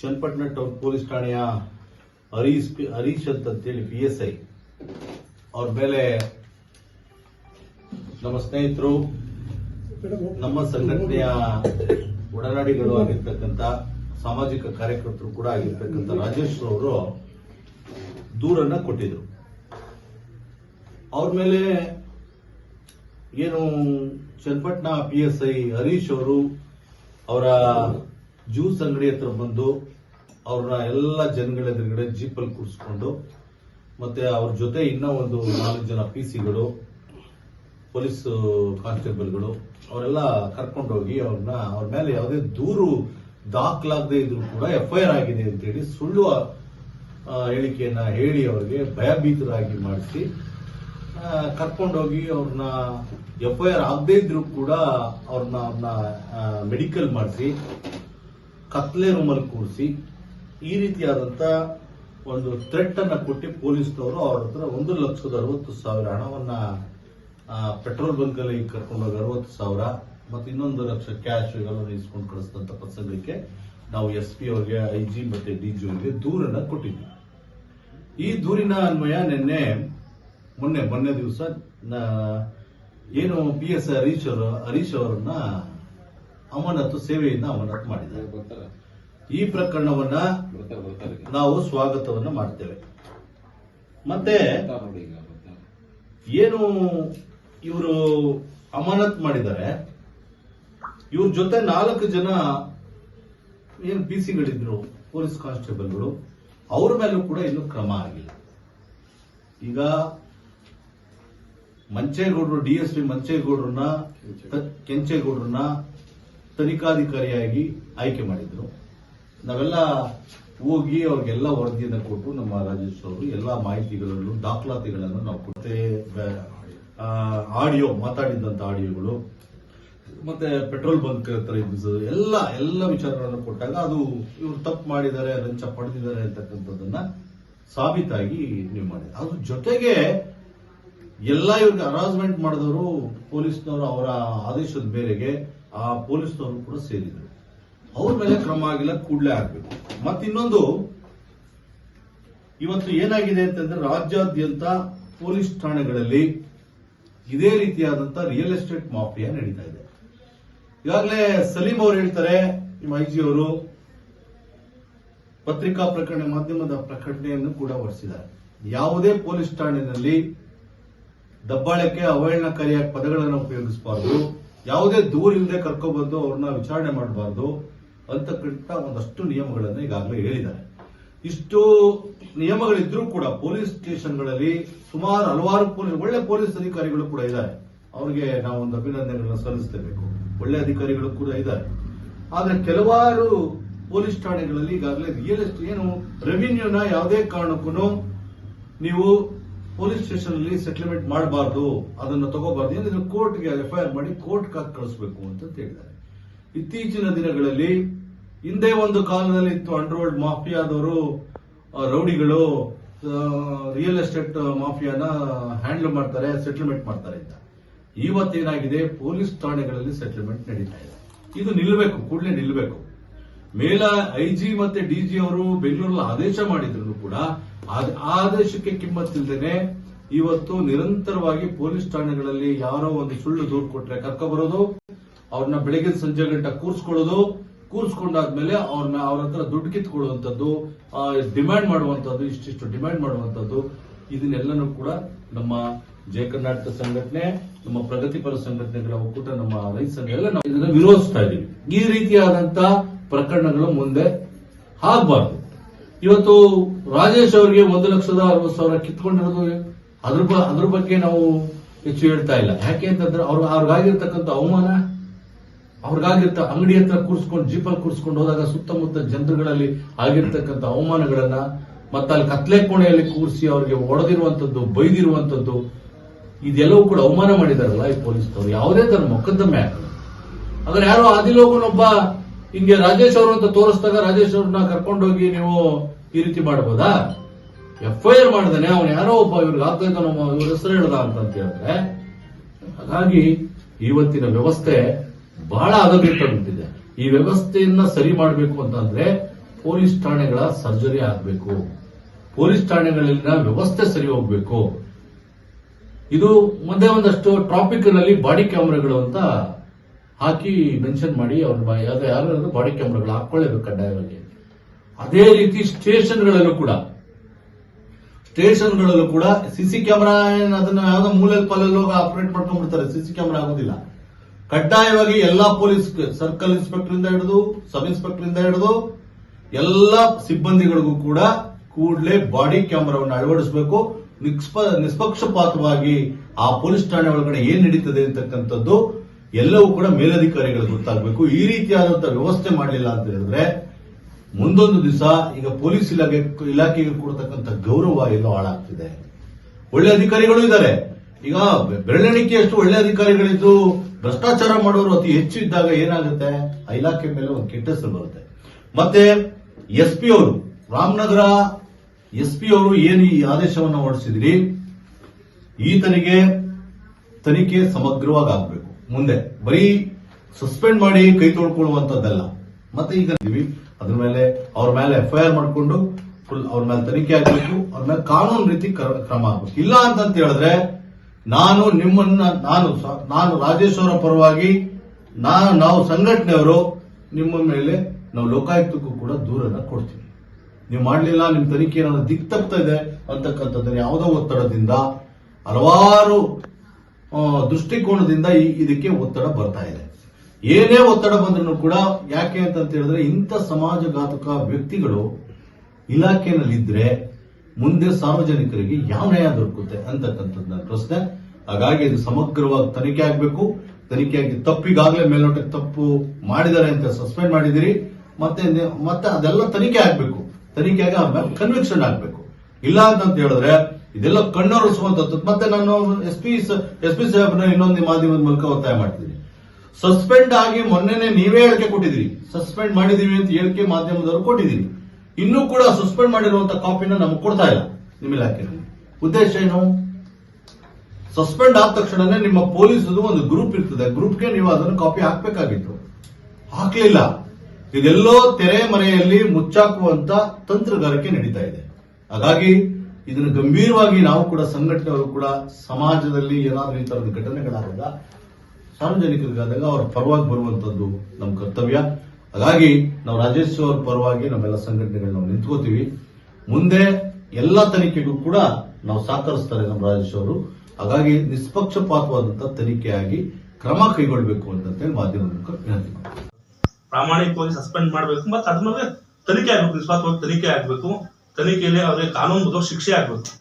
Channapatna town police ಠಾಣೆಯ ಹರೀಶ್ ಹರೀಶ್ ಅಂತೇಳಿ P S I ಅವ್ರ ಮೇಲೆ ನಮ್ಮ ಸ್ನೇಹಿತರು, ನಮ್ಮ ಸಂಘಟನೆಯ ಒಡನಾಡಿಗಳು ಆಗಿರ್ತಕ್ಕಂಥ ಸಾಮಾಜಿಕ ಕಾರ್ಯಕರ್ತರು ಕೂಡ ಆಗಿರ್ತಕ್ಕಂಥ ರಾಜೇಶ್ ಅವರು ದೂರನ್ನ ಕೊಟ್ಟಿದ್ರು. ಅವ್ರ ಮೇಲೆ ಏನು Channapatna P S I Harish ಅವರು ಅವರ ಜ್ಯೂಸ್ ಅಂಗಡಿ ಹತ್ರ ಬಂದು ಅವ್ರನ್ನ ಎಲ್ಲ ಜನಗಳ ಎದುರುಗಡೆ ಜೀಪಲ್ಲಿ ಕೂರಿಸ್ಕೊಂಡು, ಮತ್ತೆ ಅವ್ರ ಜೊತೆ ಇನ್ನೂ ಒಂದು ನಾಲ್ಕು ಜನ ಪಿ ಸಿಗಳು ಪೊಲೀಸ್, ಕಾನ್ಸ್ಟೇಬಲ್ಗಳು, ಅವರೆಲ್ಲ ಕರ್ಕೊಂಡೋಗಿ ಅವ್ರನ್ನ, ಅವ್ರ ಮೇಲೆ ಯಾವುದೇ ದೂರು ದಾಖಲಾಗದೇ ಇದ್ರು ಕೂಡ ಎಫ್ಐಆರ್ ಆಗಿದೆ ಅಂತೇಳಿ ಸುಳ್ಳು ಹೇಳಿಕೆಯನ್ನ ಹೇಳಿ ಅವರಿಗೆ ಭಯಭೀತರಾಗಿ ಮಾಡಿಸಿ ಕರ್ಕೊಂಡೋಗಿ ಅವ್ರನ್ನ ಎಫ್ಐಆರ್ ಆಗದೇ ಇದ್ರು ಕೂಡ ಅವ್ರನ್ನ ಅವ್ರನ್ನ ಮೆಡಿಕಲ್ ಮಾಡಿಸಿ ಕತ್ಲೆ ರೂಮಲ್ಲಿ ಕೂರಿಸಿ ಈ ರೀತಿಯಾದಂತ ಒಂದು ಥ್ರೆಟ್ ಅನ್ನ ಕೊಟ್ಟು ಪೊಲೀಸ್ನವರು ಅವ್ರ ಹತ್ರ ಒಂದು ಲಕ್ಷದ ಅರವತ್ತು ಸಾವಿರ ಹಣವನ್ನ ಪೆಟ್ರೋಲ್ ಬಂಕ್ ಅಲ್ಲಿ ಕರ್ಕೊಂಡೋಗಿ ಅರವತ್ತು ಸಾವಿರ ಮತ್ತೆ ಇನ್ನೊಂದು ಲಕ್ಷ ಕ್ಯಾಶ್ ಇವೆಲ್ಲ ಇಸ್ಕೊಂಡು ಕಳಿಸಿದಂತ ಪ್ರಸಂಗಕ್ಕೆ ನಾವು ಎಸ್ ಪಿ ಅವ್ರಿಗೆ ಐ ಜಿ ಮತ್ತೆ ಡಿ ಜಿ ಅವರಿಗೆ ದೂರನ್ನ ಕೊಟ್ಟಿದ್ವಿ. ಈ ದೂರಿನ ಅನ್ವಯ ನಿನ್ನೆ, ಮೊನ್ನೆ ಮೊನ್ನೆ ದಿವಸ ಏನು ಪಿ ಎಸ್ ಹರೀಶ್ ಅವರು ಹರೀಶ್ ಅವರನ್ನ ಅಮಾನತು ಸೇವೆಯಿಂದ ಅಮಾನತು ಮಾಡಿದ್ದಾರೆ. ಈ ಪ್ರಕರಣವನ್ನ ನಾವು ಸ್ವಾಗತವನ್ನ ಮಾಡ್ತೇವೆ. ಮತ್ತೆ ಏನು ಇವರು ಅಮಾನತ್ ಮಾಡಿದ್ದಾರೆ? ಇವ್ರ ಜೊತೆ ನಾಲ್ಕು ಜನ ಏನು ಪಿ ಸಿಗಳಿದ್ರು ಪೊಲೀಸ್ ಕಾನ್ಸ್ಟೇಬಲ್ಗಳು ಅವ್ರ ಮೇಲೂ ಕೂಡ ಇನ್ನೂ ಕ್ರಮ ಆಗಿಲ್ಲ. ಈಗ ಮಂಚೇಗೌಡರು ಡಿ ಎಸ್ ಪಿ ಮಂಚೇಗೌಡರನ್ನ ಕೆಂಚೇಗೌಡರನ್ನ ತನಿಖಾಧಿಕಾರಿಯಾಗಿ ಆಯ್ಕೆ ಮಾಡಿದ್ರು. ನಾವೆಲ್ಲ ಹೋಗಿ ಅವ್ರಿಗೆಲ್ಲ ವರದಿಯನ್ನು ಕೊಟ್ಟು ನಮ್ಮ ರಾಜೇಶ್ ಅವರು ಎಲ್ಲ ಮಾಹಿತಿಗಳನ್ನು, ದಾಖಲಾತಿಗಳನ್ನು ನಾವು ಕೊಟ್ಟೆ ಆಡಿಯೋ, ಮಾತಾಡಿದಂತ ಆಡಿಯೋಗಳು, ಮತ್ತೆ ಪೆಟ್ರೋಲ್ ಬಂಕ್ ಹತ್ರ ಎಲ್ಲ ಎಲ್ಲ ವಿಚಾರಗಳನ್ನು ಕೊಟ್ಟಾಗ ಅದು ಇವರು ತಪ್ಪು ಮಾಡಿದ್ದಾರೆ ಲಂಚ ಪಡೆದಿದ್ದಾರೆ ಅಂತಕ್ಕಂಥದ್ದನ್ನ ಸಾಬೀತಾಗಿ ನೀವು ಮಾಡಿದೆ ಅದ್ರ ಜೊತೆಗೆ ಎಲ್ಲ ಇವ್ರಿಗೆ ಅರೇಂಜ್ಮೆಂಟ್ ಮಾಡಿದವರು ಪೊಲೀಸ್ನವರು ಅವರ ಆದೇಶದ ಮೇರೆಗೆ ಆ ಪೊಲೀಸ್ನವರು ಕೂಡ ಸೇರಿದರು. ಅವ್ರ ಮೇಲೆ ಕ್ರಮ ಆಗಿಲ್ಲ, ಕೂಡಲೇ ಆಗ್ಬೇಕು. ಮತ್ತಿನ್ನೊಂದು ಇವತ್ತು ಏನಾಗಿದೆ ಅಂತಂದ್ರೆ ರಾಜ್ಯಾದ್ಯಂತ ಪೊಲೀಸ್ ಠಾಣೆಗಳಲ್ಲಿ ಇದೇ ರೀತಿಯಾದಂತ ರಿಯಲ್ ಎಸ್ಟೇಟ್ ಮಾಫಿಯಾ ನಡೀತಾ ಇದೆ. ಈಗಾಗಲೇ ಸಲೀಂ ಅವರು ಹೇಳ್ತಾರೆ ನಿಮ್ಮ ಐ ಜಿ ಅವರು, ಪತ್ರಿಕಾ ಪ್ರಕಟಣೆ ಮಾಧ್ಯಮದ ಪ್ರಕಟಣೆಯನ್ನು ಕೂಡ ಹೊರಡಿಸಿದ್ದಾರೆ ಯಾವುದೇ ಪೊಲೀಸ್ ಠಾಣೆಯಲ್ಲಿ ದಬ್ಬಾಳಕ್ಕೆ ಅವಹೇಳನಕಾರಿಯಾಗಿ ಪದಗಳನ್ನು ಉಪಯೋಗಿಸಬಾರ್ದು. ಯಾವುದೇ ದೂರ ಇಲ್ಲದೆ ಕರ್ಕೊಬಂದು ಅವ್ರನ್ನ ವಿಚಾರಣೆ ಮಾಡಬಾರ್ದು ಅಂತಕ್ಕಂಥ ಒಂದಷ್ಟು ನಿಯಮಗಳನ್ನು ಈಗಾಗಲೇ ಹೇಳಿದ್ದಾರೆ. ಇಷ್ಟು ನಿಯಮಗಳಿದ್ರೂ ಕೂಡ ಪೊಲೀಸ್ ಸ್ಟೇಷನ್ಗಳಲ್ಲಿ ಸುಮಾರು ಹಲವಾರು ಪೊಲೀಸ್ ಒಳ್ಳೆ ಪೊಲೀಸ್ ಅಧಿಕಾರಿಗಳು ಕೂಡ ಇದ್ದಾರೆ. ಅವರಿಗೆ ನಾವು ಒಂದು ಅಭಿನಂದನೆಗಳನ್ನು ಸಲ್ಲಿಸಬೇಕು ಒಳ್ಳೆ ಅಧಿಕಾರಿಗಳು ಕೂಡ ಇದ್ದಾರೆ. ಆದರೆ ಕೆಲವಾರು ಪೊಲೀಸ್ ಠಾಣೆಗಳಲ್ಲಿ ಈಗಾಗಲೇ ರಿಯಲ್ ಎಸ್ಟೇಟ್ ಏನು ರೆವಿನ್ಯೂನ ಯಾವುದೇ ಕಾರಣಕ್ಕೂ ನೀವು ಪೊಲೀಸ್ ಸ್ಟೇಷನ್ ಅಲ್ಲಿ ಸೆಟಲ್ಮೆಂಟ್ ಮಾಡಬಾರ್ದು, ಅದನ್ನು ತಗೋಬಾರ್ದು ಏನಿದ್ರೆ ಕೋರ್ಟ್ಗೆ ಎಫ್ಐಆರ್ ಮಾಡಿ ಕೋರ್ಟ್ ಕಾಕ್ ಕಳಿಸಬೇಕು ಅಂತ ಹೇಳಿದ್ದಾರೆ. ಇತ್ತೀಚಿನ ದಿನಗಳಲ್ಲಿ, ಹಿಂದೆ ಒಂದು ಕಾಲದಲ್ಲಿ ಇತ್ತು ಅಂಡರ್ವರ್ಲ್ಡ್ ಮಾಫಿಯಾದವರು ರೌಡಿಗಳು ರಿಯಲ್ ಎಸ್ಟೇಟ್ ಮಾಫಿಯಾನ ಹ್ಯಾಂಡಲ್ ಮಾಡ್ತಾರೆ ಸೆಟಲ್ಮೆಂಟ್ ಮಾಡ್ತಾರೆ ಅಂತ. ಇವತ್ತೇನಾಗಿದೆ ಪೊಲೀಸ್ ಠಾಣೆಗಳಲ್ಲಿ ಸೆಟಲ್ಮೆಂಟ್ ನಡೀತಾ ಇದೆ. ಇದು ನಿಲ್ಲಬೇಕು ಕೂಡಲೇ ನಿಲ್ಲಬೇಕು ಮೇಲ, ಐಜಿ ಮತ್ತೆ ಡಿಜಿ ಅವರು ಬೆಂಗಳೂರಲ್ಲಿ ಆದೇಶ ಮಾಡಿದ್ರು ಕೂಡ ಆದೇಶಕ್ಕೆ ಕಿಮ್ಮತ್ತಿಲ್ದೇನೆ ಇವತ್ತು ನಿರಂತರವಾಗಿ ಪೊಲೀಸ್ ಠಾಣೆಗಳಲ್ಲಿ ಯಾರೋ ಒಂದು ಸುಳ್ಳು ದೂರು ಕೊಟ್ರೆ ಕರ್ಕೊಬರೋದು, ಅವ್ರನ್ನ ಬೆಳಗ್ಗೆ ಸಂಜೆ ಗಂಟ ಕೂರಿಸ್ಕೊಳ್ಳೋದು, ಕೂರಿಸ್ಕೊಂಡಾದ್ಮೇಲೆ ಅವ್ರನ್ನ ಅವ್ರ ಹತ್ರ ದುಡ್ಡು ಕಿತ್ಕೊಳ್ಳುವಂಥದ್ದು ಡಿಮ್ಯಾಂಡ್ ಮಾಡುವಂಥದ್ದು, ಇಷ್ಟಿಷ್ಟು ಡಿಮ್ಯಾಂಡ್ ಮಾಡುವಂಥದ್ದು, ಇದನ್ನೆಲ್ಲನೂ ಕೂಡ ನಮ್ಮ ಜಯ ಕರ್ನಾಟಕ ಸಂಘಟನೆ, ನಮ್ಮ ಪ್ರಗತಿಪರ ಸಂಘಟನೆಗಳ ಒಕ್ಕೂಟ, ನಮ್ಮ ರೈತ ಸಂಘ, ಎಲ್ಲ ನಾವು ಇದನ್ನ ವಿರೋಧಿಸ್ತಾ ಇದೀವಿ. ಈ ರೀತಿಯಾದಂತ ಪ್ರಕರಣಗಳು ಮುಂದೆ ಆಗಬಾರ್ದು. ಇವತ್ತು ರಾಜೇಶ್ ಅವರಿಗೆ ಒಂದು ಲಕ್ಷದ ಅರವತ್ತು ಸಾವಿರ ಕಿತ್ಕೊಂಡಿರೋದು ಅದ್ರ ಅದ್ರ ಬಗ್ಗೆ ನಾವು ಹೆಚ್ಚು ಹೇಳ್ತಾ ಇಲ್ಲ. ಯಾಕೆ ಅಂತಂದ್ರೆ ಅವ್ರ, ಅವ್ರಿಗಾಗಿರ್ತಕ್ಕಂಥ ಅವಮಾನ, ಅವ್ರಿಗಾಗಿರ್ತ ಅಂಗಡಿ ಹತ್ರ ಕೂರ್ಸ್ಕೊಂಡು ಜೀಪಲ್ಲಿ ಕೂರಿಸ್ಕೊಂಡು ಹೋದಾಗ ಸುತ್ತಮುತ್ತ ಜನರುಗಳಲ್ಲಿ ಆಗಿರ್ತಕ್ಕಂಥ ಅವಮಾನಗಳನ್ನ ಮತ್ತೆ ಅಲ್ಲಿ ಕತ್ಲೆ ಕೋಣೆಯಲ್ಲಿ ಕೂರಿಸಿ ಅವ್ರಿಗೆ ಹೊಡೆದಿರುವಂತದ್ದು ಬೈದಿರುವಂತದ್ದು ಇದೆಲ್ಲವೂ ಕೂಡ ಅವಮಾನ ಮಾಡಿದಾರಲ್ಲ ಈ ಪೊಲೀಸ್ನವರು. ಯಾವುದೇ ತರ ಮೊಕದ್ದಮೆ ಆಗಲ್ಲ ಅದ್ರ ಯಾರೋ ಆದಿಲೋಗನೊಬ್ಬ ಹಿಂಗೆ ರಾಜೇಶ್ ಅವರು ಅಂತ ತೋರಿಸಿದಾಗ ರಾಜೇಶ್ ಅವ್ರನ್ನ ಕರ್ಕೊಂಡೋಗಿ ನೀವು ಈ ರೀತಿ ಮಾಡಬಹುದಾ ಎಫ್ ಐ ಆರ್ ಮಾಡ್ದಾನೆ, ಅವನು ಯಾರೋ ಒಬ್ಬ ಇವ್ರಿಗೆ ಆಗ್ತಾ ಇದ್ದಾನೋ ಇವ್ರ ಹೆಸರು ಹೇಳ್ದ ಅಂತ ಹೇಳಿದ್ರೆ, ಹಾಗಾಗಿ ಇವತ್ತಿನ ವ್ಯವಸ್ಥೆ ಬಹಳ ಹದಗೆಟ್ಟುಬಿಟ್ಟಿದೆ ಈ ವ್ಯವಸ್ಥೆಯನ್ನ ಸರಿ ಮಾಡಬೇಕು ಅಂತಂದ್ರೆ ಪೊಲೀಸ್ ಠಾಣೆಗಳ ಸರ್ಜರಿ ಆಗಬೇಕು. ಪೊಲೀಸ್ ಠಾಣೆಗಳಲ್ಲಿನ ವ್ಯವಸ್ಥೆ ಸರಿ ಹೋಗ್ಬೇಕು. ಇದು ಮುಂದೆ ಒಂದಷ್ಟು ಟ್ರಾಫಿಕ್ನಲ್ಲಿ ಬಾಡಿ ಕ್ಯಾಮ್ರಾಗಳು ಅಂತ ಹಾಕಿ ಮೆನ್ಷನ್ ಮಾಡಿ ಅವ್ರ ಯಾರು ಬಾಡಿ ಕ್ಯಾಮ್ರಾಗಳು ಹಾಕೊಳ್ಳೇಬೇಕು ಕಡ್ಡಾಯವಾಗಿ ಅದೇ ರೀತಿ ಸ್ಟೇಷನ್ಗಳಲ್ಲೂ ಕೂಡ. ಸ್ಟೇಷನ್ಗಳಲ್ಲೂ ಕೂಡ ಸಿಸಿ ಕ್ಯಾಮೆರಾ ಅದನ್ನ ಯಾವ್ದೋ ಮೂಲೆ ಪಾಲಲ್ಲಿ ಹೋಗಿ ಆಪರೇಟ್ ಮಾಡ್ಕೊಂಡ್ಬಿಡ್ತಾರೆ. ಸಿಸಿ ಕ್ಯಾಮರಾ ಆಗೋದಿಲ್ಲ. ಕಡ್ಡಾಯವಾಗಿ ಎಲ್ಲಾ ಪೊಲೀಸ್ ಸರ್ಕಲ್ ಇನ್ಸ್ಪೆಕ್ಟರ್ ಇಂದ ಹಿಡಿದು ಸಬ್ ಇನ್ಸ್ಪೆಕ್ಟರ್ ಇಂದ ಹಿಡಿದು, ಎಲ್ಲಾ ಸಿಬ್ಬಂದಿಗಳಿಗೂ ಕೂಡ ಕೂಡಲೇ ಬಾಡಿ ಕ್ಯಾಮ್ರಾವನ್ನು ಅಳವಡಿಸಬೇಕು. ನಿಷ್ಪ ನಿಷ್ಪಕ್ಷಪಾತವಾಗಿ ಆ ಪೊಲೀಸ್ ಠಾಣೆ ಒಳಗಡೆ ಏನ್ ನಡೀತದೆ ಅಂತಕ್ಕಂಥದ್ದು ಎಲ್ಲವೂ ಕೂಡ ಮೇಲಧಿಕಾರಿಗಳಿಗೆ ಗೊತ್ತಾಗಬೇಕು. ಈ ರೀತಿಯಾದಂತಹ ವ್ಯವಸ್ಥೆ ಮಾಡಲಿಲ್ಲ ಅಂತ ಹೇಳಿದ್ರೆ ಮುಂದೊಂದು ದಿವಸ ಈಗ ಪೊಲೀಸ್ ಇಲಾಖೆ ಇಲಾಖೆಗೆ ಕೊಡ್ತಕ್ಕಂಥ ಗೌರವ ಎಲ್ಲೋ ಹಾಳಾಗ್ತಿದೆ. ಒಳ್ಳೆ ಅಧಿಕಾರಿಗಳು ಇದ್ದಾರೆ. ಈಗ ಬೆರಳೆಣಿಕೆಯಷ್ಟು ಒಳ್ಳೆ ಅಧಿಕಾರಿಗಳಿದ್ದು ಭ್ರಷ್ಟಾಚಾರ ಮಾಡೋರು ಅತಿ ಹೆಚ್ಚು ಇದ್ದಾಗ ಏನಾಗುತ್ತೆ? ಆ ಇಲಾಖೆ ಮೇಲೆ ಒಂದು ಕೆಟ್ಟ ಹೆಸರು ಬರುತ್ತೆ. ಮತ್ತೆ ಎಸ್ ಪಿ ಅವರು, ರಾಮನಗರ ಎಸ್ ಪಿ ಅವರು ಏನು ಈ ಆದೇಶವನ್ನು ಹೊರಡಿಸಿದ್ರಿ? ಈತನಿಗೆ ತನಿಖೆ ಸಮಗ್ರವಾಗಿ ಆಗ್ಬೇಕು. ಮುಂದೆ. ಬರೀ ಸಸ್ಪೆಂಡ್ ಮಾಡಿ ಕೈ ತೊಳ್ಕೊಳ್ಳುವಂತದ್ದಲ್ಲ ಮತ್ತೆ ಈಗ ಅದ್ರ ಮೇಲೆ ಅವ್ರ ಮೇಲೆ ಎಫ್ಐಆರ್ ಮಾಡಿಕೊಂಡು ಫುಲ್ ಅವ್ರ ಮೇಲೆ ತನಿಖೆ ಆಗಬೇಕು. ಅವ್ರ ಮೇಲೆ ಕಾನೂನು ರೀತಿ ಕ್ರ- ಕ್ರಮ ಆಗಬೇಕು. ಇಲ್ಲ ಅಂತಂತ ಹೇಳಿದ್ರೆ ನಾನು ನಿಮ್ಮನ್ನ, ನಾನು ನಾನು ರಾಜೇಶ್ ಅವರ ಪರವಾಗಿ ನಾನು ನಾವು ಸಂಘಟನೆಯವರು ನಿಮ್ಮ ಮೇಲೆ ನಾವು ಲೋಕಾಯುಕ್ತಕ್ಕೂ ಕೂಡ ದೂರನ್ನ ಕೊಡ್ತೀವಿ. ನೀವು ಮಾಡಲಿಲ್ಲ ನಿಮ್ ತನಿಖೆ ಏನಾದ್ರು ದಿಕ್ ತಪ್ತಾ ಇದೆ ಅಂತಕ್ಕಂಥದ್ದನ್ನ ಯಾವುದೋ ಒತ್ತಡದಿಂದ ಹಲವಾರು ದೃಷ್ಟಿಕೋನದಿಂದ ಇದಕ್ಕೆ ಒತ್ತಡ ಬರ್ತಾ ಇದೆ. ಏನೇ ಒತ್ತಡ ಬಂದ್ರೂ ಕೂಡ ಯಾಕೆ ಅಂತ ಹೇಳಿದ್ರೆ ಇಂಥ ಸಮಾಜಘಾತಕ ವ್ಯಕ್ತಿಗಳು ಇಲಾಖೆಯಲ್ಲಿದ್ರೆ ಮುಂದೆ ಸಾರ್ವಜನಿಕರಿಗೆ ಯಾವ ನ್ಯಾಯ ದೊರಕುತ್ತೆ ಅಂತಕ್ಕಂಥದ್ದು ನನ್ನ ಪ್ರಶ್ನೆ. ಹಾಗಾಗಿ ಇದು ಸಮಗ್ರವಾಗಿ ತನಿಖೆ ಆಗಬೇಕು. ತನಿಖೆಯಾಗಿ ತಪ್ಪಿಗಾಗಲೇ ಮೇಲ್ನೋಟಕ್ಕೆ ತಪ್ಪು ಮಾಡಿದ್ದಾರೆ ಅಂತ ಸಸ್ಪೆಂಡ್ ಮಾಡಿದಿರಿ ಮತ್ತೆ ಮತ್ತೆ ಅದೆಲ್ಲ ತನಿಖೆ ಆಗಬೇಕು. ತನಿಖೆಯಾಗಿ ಕನ್ವಿಕ್ಷನ್ ಆಗಬೇಕು. ಇಲ್ಲ ಅಂತ ಹೇಳಿದ್ರೆ ಇದೆಲ್ಲ ಕಣ್ಣೊರೆಸುವಂತದ್ದು ಮತ್ತೆ ನಾನು ಎಸ್ ಪಿ ಎಸ್ ಪಿ ಸಾಹೇಬ್ನ ಇನ್ನೊಂದು ಮಾಧ್ಯಮದ ಮೂಲಕ ಒತ್ತಾಯ ಮಾಡ್ತೀನಿ ಸಸ್ಪೆಂಡ್ ಆಗಿ ಮೊನ್ನೆನೆ ನೀವೇ ಹೇಳಿಕೆ ಕೊಟ್ಟಿದ್ದೀರಿ. ಸಸ್ಪೆಂಡ್ ಮಾಡಿದೀವಿ ಅಂತ ಹೇಳಿಕೆ ಮಾಧ್ಯಮದವರು ಕೊಟ್ಟಿದ್ದೀರಿ. ಇನ್ನೂ ಕೂಡ ಸಸ್ಪೆಂಡ್ ಮಾಡಿರುವಂತ ಕಾಪಿನ ನಮಗೆ ಕೊಡ್ತಾ ಇಲ್ಲ ನಿಮ್ಮ ಇಲಾಖೆಯಲ್ಲಿ. ಉದ್ದೇಶ ಏನು? ಸಸ್ಪೆಂಡ್ ಆದ ತಕ್ಷಣನೇ ನಿಮ್ಮ ಪೊಲೀಸದು ಒಂದು ಗ್ರೂಪ್ ಇರ್ತದೆ. ಗ್ರೂಪ್ಗೆ ನೀವು ಅದನ್ನು ಕಾಪಿ ಹಾಕ್ಬೇಕಾಗಿತ್ತು. ಹಾಕ್ಲಿಲ್ಲ. ಇದೆಲ್ಲೋ ತೆರೆ ಮರೆಯಲ್ಲಿ ಮುಚ್ಚಾಕುವಂತ ತಂತ್ರಗಾರಿಕೆ ನಡೀತಾ ಇದೆ. ಹಾಗಾಗಿ ಇದನ್ನು ಗಂಭೀರವಾಗಿ ನಾವು ಕೂಡ ಸಂಘಟನೆಯವರು ಕೂಡ ಸಮಾಜದಲ್ಲಿ ಏನಾದರೂ ಈ ತರದ ಘಟನೆಗಳಾದಾಗ ಸಾರ್ವಜನಿಕರಿಗಾದಾಗ ಅವರ ಪರವಾಗಿ ಬರುವಂತದ್ದು ನಮ್ಮ ಕರ್ತವ್ಯ. ಹಾಗಾಗಿ ನಾವು ರಾಜೇಶ್ ಅವರ ಪರವಾಗಿ ನಮ್ಮೆಲ್ಲ ಸಂಘಟನೆಗಳು ನಾವು ನಿಂತ್ಕೋತೀವಿ. ಮುಂದೆ ಎಲ್ಲ ತನಿಖೆಗೂ ಕೂಡ ನಾವು ಸಹಕರಿಸ್ತಾರೆ ನಮ್ಮ ರಾಜೇಶ್ ಅವರು. ಹಾಗಾಗಿ ನಿಷ್ಪಕ್ಷಪಾತವಾದಂತಹ ತನಿಖೆಯಾಗಿ ಕ್ರಮ ಕೈಗೊಳ್ಳಬೇಕು ಅಂತೇಳಿ ಮಾಧ್ಯಮದ ಮೂಲಕ ವಿನಂತಿ. ಪ್ರಾಮಾಣಿಕವಾಗಿ ಸಸ್ಪೆಂಡ್ ಮಾಡಬೇಕು, ಮತ್ತೆ ಅದ್ರ ತನಿಖೆ ಆಗ್ಬೇಕು ನಿಸ್ವಾರ್ಥವಾಗಿ ತನಿಖೆ ಆಗ್ಬೇಕು. ತನಿಖೆಯಲ್ಲಿ ಅವ್ರಿಗೆ ಕಾನೂನು ಶಿಕ್ಷೆ ಆಗ್ಬೇಕು.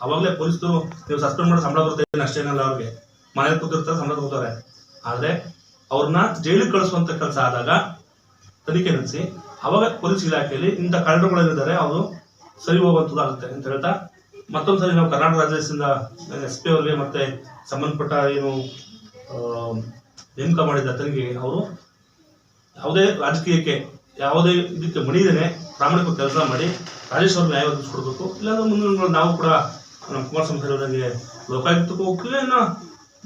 ಅವಾಗಲೇ ಪೊಲೀಸರು ನೀವು ಸಸ್ಪೆಂಡ್ ಮಾಡಿ ಸಂಬಳ ಬರ್ತೇನೆ ಅಷ್ಟೇನಲ್ಲ ಅವ್ರಿಗೆ. ಮನೇಲಿ ಕೂತಿರ್ತಾರೆ, ಸಂಬಳ ತಗೋತಾರೆ. ಆದ್ರೆ ಅವ್ರನ್ನ ಜೈಲಿಗೆ ಕಳಿಸುವಂತ ಕೆಲಸ ಆದಾಗ ತನಿಖೆ ನಡೆಸಿ, ಅವಾಗ ಪೊಲೀಸ್ ಇಲಾಖೆಯಲ್ಲಿ ಇಂಥ ಕಳ್ಳರುಗಳೇನಿದ್ದಾರೆ ಅವರು ಸರಿ ಹೋಗುವಂಥದ್ದಾಗುತ್ತೆ ಅಂತ ಹೇಳ್ತಾ, ಮತ್ತೊಂದು ಸರಿ ನಾವು ಕರ್ನಾಟಕ ರಾಜ್ಯದಿಂದ ಎಸ್ ಪಿ ಅವ್ರಿಗೆ ಮತ್ತೆ ಸಂಬಂಧಪಟ್ಟ ಏನು ನೇಮಕ ಮಾಡಿದ ತನಿಖೆಗೆ ಅವರು ಯಾವುದೇ ರಾಜಕೀಯಕ್ಕೆ, ಯಾವುದೇ ಇದಕ್ಕೆ ಮಣಿದೇನೆ ಪ್ರಾಮಾಣಿಕ ಕೆಲಸ ಮಾಡಿ ರಾಜೇಶ್ ಅವ್ರಿಗೆ ನ್ಯಾಯ ಒದಗಿಸ್ಕೊಡ್ಬೇಕು. ಇಲ್ಲಾಂದ್ರೆ ಮುಂದಿನ ನಾವು ಕೂಡ ನಮ್ಮ ಕುಮಾರಸ್ವಾಮಿ ಅವರಿಗೆ ಲೋಕಾಯುಕ್ತಕ್ಕೂ ಹೋಗ್ತೀವಿ, ಇನ್ನು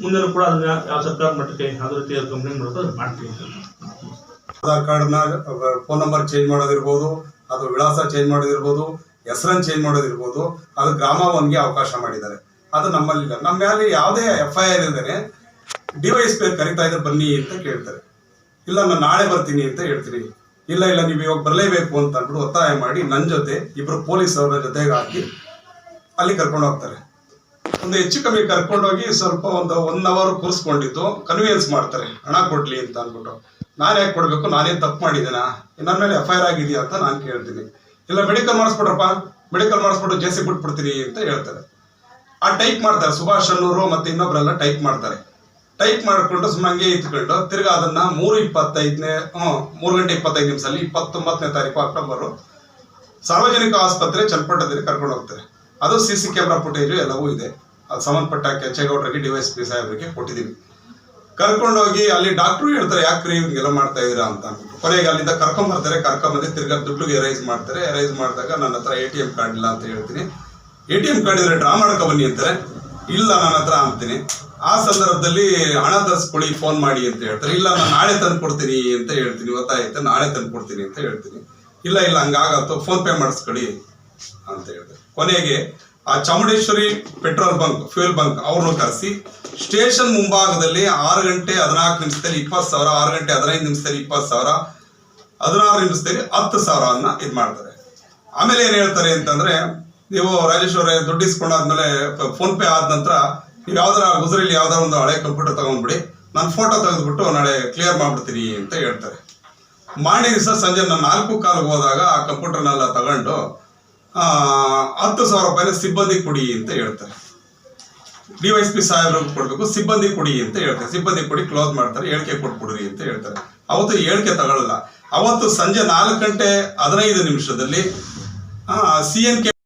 ಮುಂದೆ ಕೂಡ ಅದನ್ನ ಯಾವ ಸರ್ಕಾರ ಮಟ್ಟಕ್ಕೆ ಯಾವುದೇ ರೀತಿಯ ಕಂಪ್ಲೇಂಟ್ ಮಾಡೋದು ಅದನ್ನ ಮಾಡ್ತೀವಿ. ಆಧಾರ್ ಕಾರ್ಡ್ನ ಫೋನ್ ನಂಬರ್ ಚೇಂಜ್ ಮಾಡೋದಿರ್ಬೋದು, ಅಥವಾ ವಿಳಾಸ ಚೇಂಜ್ ಮಾಡೋದಿರ್ಬೋದು, ಹೆಸರನ್ನು ಚೇಂಜ್ ಮಾಡೋದಿರ್ಬೋದು, ಅದು ಗ್ರಾಮ ಒನ್ಗೆ ಅವಕಾಶ ಮಾಡಿದ್ದಾರೆ. ಅದು ನಮ್ಮಲ್ಲಿಲ್ಲ ನಮ್ಮ ಮೇಲೆ ಯಾವುದೇ ಎಫ್ ಐ ಆರ್ ಇಲ್ಲದೆ ಡಿ ವೈ ಎಸ್ ಪಿ ಕರಿತಾ ಇದ್ರೆ ಬನ್ನಿ ಅಂತ ಕೇಳ್ತಾರೆ. ಇಲ್ಲ, ನಾನು ನಾಳೆ ಬರ್ತೀನಿ ಅಂತ ಹೇಳ್ತೀನಿ. ಇಲ್ಲ ಇಲ್ಲ, ನೀವು ಇವಾಗ ಬರಲೇಬೇಕು ಅಂತ ಅಂದ್ಬಿಟ್ಟು ಒತ್ತಾಯ ಮಾಡಿ ನನ್ನ ಜೊತೆ ಇಬ್ಬರು ಪೊಲೀಸ್ ಅವರ ಜೊತೆಗೆ ಹಾಕಿ ಅಲ್ಲಿ ಕರ್ಕೊಂಡು ಹೋಗ್ತಾರೆ. ಒಂದು ಹೆಚ್ಚು ಕಮ್ಮಿ ಕರ್ಕೊಂಡೋಗಿ ಸ್ವಲ್ಪ ಒಂದು ಒನ್ ಅವರ್ ಕೂರಿಸ್ಕೊಂಡಿದ್ದು ಕನ್ವಿಯನ್ಸ್ ಮಾಡ್ತಾರೆ. ಹಣ ಕೊಡ್ಲಿ ಅಂತ ಅಂದ್ಬಿಟ್ಟು. ನಾನು ಯಾಕೆ ಕೊಡಬೇಕು? ನಾನೇನು ತಪ್ಪು ಮಾಡಿದ್ದೇನಾ? ನನ್ನ ಮೇಲೆ ಎಫ್ ಐ ಆರ್ ಆಗಿದೆಯಾ ಅಂತ ನಾನು ಕೇಳ್ತೀನಿ. ಇಲ್ಲ ಮೆಡಿಕಲ್ ಮಾಡಿಸ್ಬಿಡ್ರಪ್ಪ ಮೆಡಿಕಲ್ ಮಾಡಿಸ್ಬಿಟ್ಟು ಜೇಸಿ ಬಿಟ್ಬಿಡ್ತೀನಿ ಅಂತ ಹೇಳ್ತಾರೆ. ಆ ಟೈಪ್ ಮಾಡ್ತಾರೆ. ಸುಭಾಷ್ ಅನ್ನೋರು ಮತ್ತೆ ಇನ್ನೊಬ್ರೆಲ್ಲ ಟೈಪ್ ಮಾಡ್ತಾರೆ. ಟೈಪ್ ಮಾಡಿಕೊಂಡು ಸುಮ್ಮನೆ ಇದ್ಕೊಂಡು ತಿರ್ಗಾ ಅದನ್ನ ಮೂರು ಇಪ್ಪತ್ತೈದನೇ ಮೂರು ಗಂಟೆ ಇಪ್ಪತ್ತೈದು ನಿಮಿಷದಲ್ಲಿ ಇಪ್ಪತ್ತೊಂಬತ್ತನೇ ತಾರೀಕು ಅಕ್ಟೋಬರ್ ಸಾರ್ವಜನಿಕ ಆಸ್ಪತ್ರೆ ಚಲ್ಪಟ್ಟದಲ್ಲಿ ಕರ್ಕೊಂಡು ಹೋಗ್ತಾರೆ. ಅದು ಸಿ ಸಿ ಕ್ಯಾಮ್ರಾ ಫುಟೇಜು ಎಲ್ಲವೂ ಇದೆ. ಅದು ಸಂಬಂಧಪಟ್ಟ ಕೆಂಚೇಗೌಡರಿಗೆ ಡಿ ವೈಸ್ ಪಿ ಸಾಹೇಬರಿಗೆ ಕೊಟ್ಟಿದ್ದೀವಿ ಕರ್ಕೊಂಡೋಗಿ ಅಲ್ಲಿ ಡಾಕ್ಟ್ರು ಹೇಳ್ತಾರೆ ಯಾಕ್ರಿ ಇವ್ರಿಗೆಲ್ಲ ಮಾಡ್ತಾ ಇದ್ದೀರಾ ಅಂತ ಕೊನೆಗೆ ಅಲ್ಲಿಂದ ಕರ್ಕೊಂಬರ್ತಾರೆ ಕರ್ಕೊಂಬಂದು ತಿರ್ಗಾ ದುಡ್ಡುಗೆ ಎರೈಸ್ ಮಾಡ್ತಾರೆ. ಎರೈಸ್ ಮಾಡಿದಾಗ ನನ್ನ ಹತ್ರ ಎ ಟಿ ಎಂ ಕಾರ್ಡ್ ಇಲ್ಲ ಅಂತ ಹೇಳ್ತೀನಿ. ಎ ಟಿ ಎಂ ಕಾರ್ಡ್ ಇದ್ರೆ ಡ್ರಾ ಮಾಡ್ಕೊ ಬನ್ನಿ ಅಂತಾರೆ. ಇಲ್ಲ, ನನ್ನ ಹತ್ರ ಅಂತೀನಿ. ಆ ಸಂದರ್ಭದಲ್ಲಿ ಹಣ ತರಿಸ್ಕೊಳ್ಳಿ ಫೋನ್ ಮಾಡಿ ಅಂತ ಹೇಳ್ತಾರೆ. ಇಲ್ಲ, ನಾನು ನಾಳೆ ತಂದು ಕೊಡ್ತೀನಿ ಅಂತ ಹೇಳ್ತೀನಿ. ಗೊತ್ತಾಯ್ತು? ನಾಳೆ ತಂದು ಕೊಡ್ತೀನಿ ಅಂತ ಹೇಳ್ತೀನಿ. ಇಲ್ಲ ಇಲ್ಲ ಹಂಗಾಗತ್ತೋ ಫೋನ್ ಪೇ ಮಾಡಿಸ್ಕೊಳ್ಳಿ ಅಂತ ಹೇಳ್ತಾರೆ. ಕೊನೆಗೆ ಆ Chamundeshwari petrol bunk, fuel bunk ಅವ್ರನ್ನು ಕರೆಸಿ, ಸ್ಟೇಷನ್ ಮುಂಭಾಗದಲ್ಲಿ ಆರು ಗಂಟೆ ಹದಿನಾಲ್ಕು ನಿಮಿಷದಲ್ಲಿ ಇಪ್ಪತ್ತು ಸಾವಿರ, ಆರು ಗಂಟೆ ಹದಿನೈದು ನಿಮಿಷದಲ್ಲಿ ಇಪ್ಪತ್ತು ಸಾವಿರ, ಹದಿನಾರು ನಿಮಿಷದಲ್ಲಿ ಹತ್ತು ಸಾವಿರನ್ನ ಇದು ಮಾಡ್ತಾರೆ. ಆಮೇಲೆ ಏನು ಹೇಳ್ತಾರೆ ಅಂತಂದ್ರೆ, ನೀವು ರಾಜೇಶ್ವರ ದುಡ್ಡು ಫೋನ್ ಪೇ ಆದ ನಂತರ ನೀವು ಯಾವ್ದಾರ ಗುಜರಲ್ಲಿ ಯಾವ್ದಾರ ಒಂದು ಹಳೆ ಕಂಪ್ಯೂಟರ್ ತಗೊಂಡ್ಬಿಡಿ. ನಾನು ಫೋಟೋ ತೆಗೆದ್ಬಿಟ್ಟು ನಾಳೆ ಕ್ಲಿಯರ್ ಮಾಡ್ಬಿಡ್ತೀನಿ ಅಂತ ಹೇಳ್ತಾರೆ. ಮಾಡಿ ಸರ್, ಸಂಜೆ ನಾನು ನಾಲ್ಕು ಕಾಲಿಗೆ ಹೋದಾಗ ಆ ಕಂಪ್ಯೂಟರ್ನೆಲ್ಲ ತಗೊಂಡು ಹತ್ತು ಸಾವಿರ ರೂಪಾಯಿನ ಸಿಬ್ಬಂದಿ ಕೊಡಿ ಅಂತ ಹೇಳ್ತಾರೆ. ಡಿ ವೈಸ್ ಪಿ ಸಾಹೇಬ್ರಿಗೆ ಕೊಡ್ಬೇಕು, ಸಿಬ್ಬಂದಿ ಕೊಡಿ ಅಂತ ಹೇಳ್ತಾರೆ. ಸಿಬ್ಬಂದಿ ಕೊಡಿ ಕ್ಲೋಸ್ ಮಾಡ್ತಾರೆ, ಹೇಳಿಕೆ ಕೊಟ್ಬಿಡ್ರಿ ಅಂತ ಹೇಳ್ತಾರೆ. ಅವತ್ತು ಹೇಳಿಕೆ ತಗೊಳ್ಳಲ್ಲ ಅವತ್ತು ಸಂಜೆ ನಾಲ್ಕು ಗಂಟೆ ಹದಿನೈದು ನಿಮಿಷದಲ್ಲಿ ಸಿ ಎನ್ ಕೆ